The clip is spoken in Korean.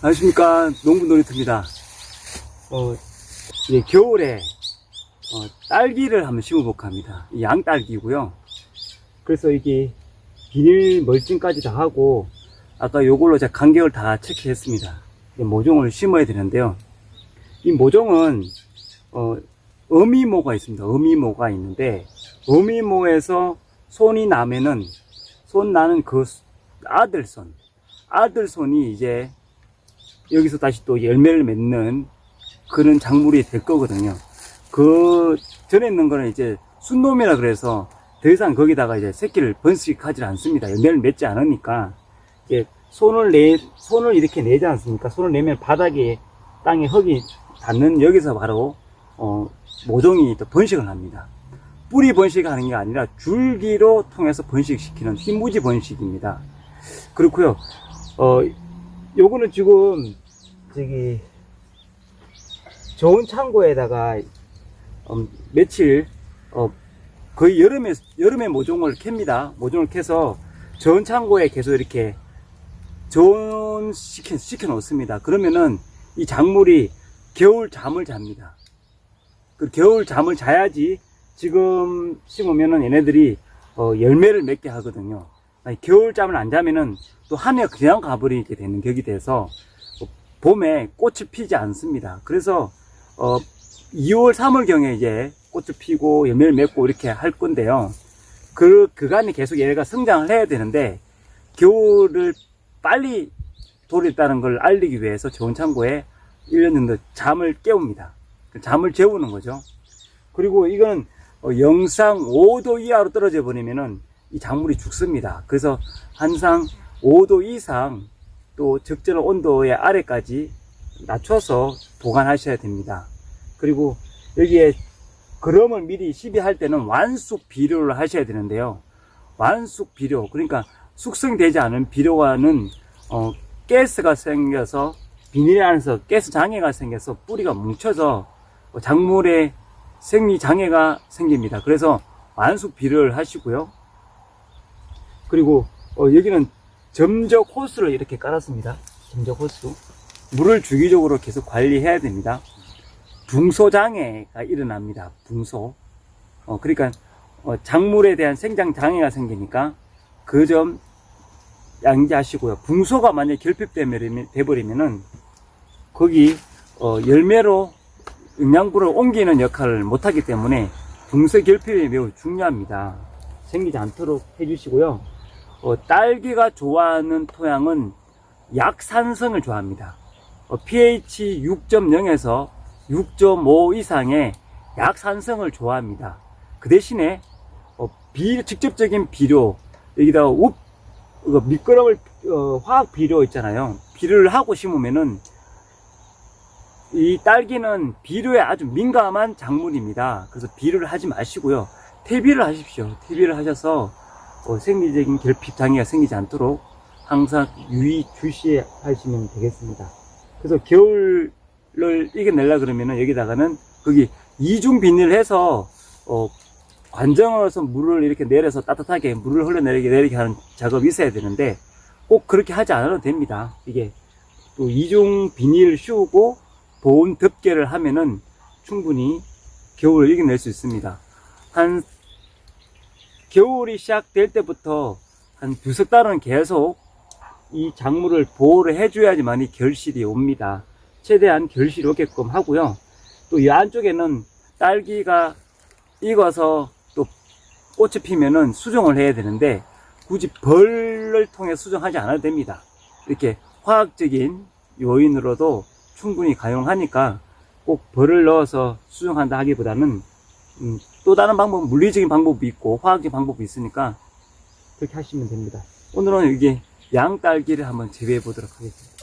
안녕하십니까 농부 놀이터입니다. 어, 이제 겨울에 어, 딸기를 한번 심어볼까 합니다. 이 양딸기고요. 그래서 이게 비닐 멀칭까지 다 하고 아까 요걸로 제가 간격을 다 체크했습니다. 이 모종을 심어야 되는데요. 이 모종은 어, 어미모가 있습니다. 어미모가 있는데 어미모에서 손이 나면은 손 나는 그 아들손 아들손이 이제 여기서 다시 또 열매를 맺는 그런 작물이 될 거거든요. 그 전에 있는 거는 이제 순놈이라 그래서 더 이상 거기다가 이제 새끼를 번식하지 않습니다. 열매를 맺지 않으니까 이제 손을 내 손을 이렇게 내지 않습니까? 손을 내면 바닥에 땅에 흙이 닿는 여기서 바로 어, 모종이 또 번식을 합니다. 뿌리 번식하는 게 아니라 줄기로 통해서 번식시키는 흰무지 번식입니다. 그렇고요. 어, 요거는 지금 저기 좋은 창고에다가 음, 며칠 어, 거의 여름에 여름에 모종을 캡니다. 모종을 캐서 좋은 창고에 계속 이렇게 좋은 시켜 시켜 놓습니다. 그러면은 이 작물이 겨울 잠을 잡니다. 그 겨울 잠을 자야지 지금 심으면은 얘네들이 어, 열매를 맺게 하거든요. 아니, 겨울 잠을 안 자면은 또 한 해 그냥 가버리게 되는 격이 돼서 어, 봄에 꽃이 피지 않습니다. 그래서 어, 2월, 3월 경에 이제 꽃이 피고 열매를 맺고 이렇게 할 건데요. 그 그간에 계속 얘가 성장을 해야 되는데 겨울을 빨리 돌있다는 걸 알리기 위해서 좋은 창고에 1년 정도 잠을 깨웁니다. 그 잠을 재우는 거죠. 그리고 이건 어, 영상 5도 이하로 떨어져 버리면은 이 작물이 죽습니다. 그래서 항상 5도 이상 또 적절한 온도의 아래까지 낮춰서 보관하셔야 됩니다. 그리고 여기에 그럼을 미리 시비할 때는 완숙 비료를 하셔야 되는데요. 완숙 비료 그러니까 숙성되지 않은 비료와는 어, 가스가 생겨서 비닐 안에서 가스 장애가 생겨서 뿌리가 뭉쳐서 작물에 생리 장애가 생깁니다. 그래서 완숙 비료를 하시고요. 그리고 어, 여기는 점적 호스를 이렇게 깔았습니다. 점적 호스. 물을 주기적으로 계속 관리해야 됩니다. 붕소 장애가 일어납니다. 붕소. 어, 그러니까 어, 작물에 대한 생장 장애가 생기니까 그 점 양지하시고요. 붕소가 만약에 결핍되버리면은 거기 어, 열매로 영양분을 옮기는 역할을 못하기 때문에 붕소 결핍이 매우 중요합니다. 생기지 않도록 해주시고요. 어, 딸기가 좋아하는 토양은 약산성을 좋아합니다. 어, pH 6.0에서 6.5 이상의 약산성을 좋아합니다. 그 대신에 어, 비, 직접적인 비료 여기다가 우, 이거 미끄럼을 어, 화학 비료 있잖아요. 비료를 하고 심으면은 이 딸기는 비료에 아주 민감한 작물입니다. 그래서 비료를 하지 마시고요. 퇴비를 하십시오. 퇴비를 하셔서 어, 생리적인 결핍 장애가 생기지 않도록 항상 유의 주시하시면 되겠습니다. 그래서 겨울을 이겨내려 그러면은 여기다가는 거기 이중 비닐을 해서 어, 관정어서 물을 이렇게 내려서 따뜻하게 물을 흘러내리게 내리게 하는 작업이 있어야 되는데 꼭 그렇게 하지 않아도 됩니다. 이게 또 이중 비닐 씌우고 보온 덮개를 하면은 충분히 겨울을 이겨낼 수 있습니다. 한 겨울이 시작될 때부터 한 두석 달은 계속 이 작물을 보호를 해줘야지만 이 결실이 옵니다. 최대한 결실이 오게끔 하고요. 또 이 안쪽에는 딸기가 익어서 또 꽃이 피면은 수정을 해야 되는데 굳이 벌을 통해 수정하지 않아도 됩니다. 이렇게 화학적인 요인으로도 충분히 가용하니까 꼭 벌을 넣어서 수정한다 하기보다는 음, 또 다른 방법, 물리적인 방법이 있고 화학적인 방법이 있으니까 그렇게 하시면 됩니다. 오늘은 이게 양딸기를 한번 재배해 보도록 하겠습니다.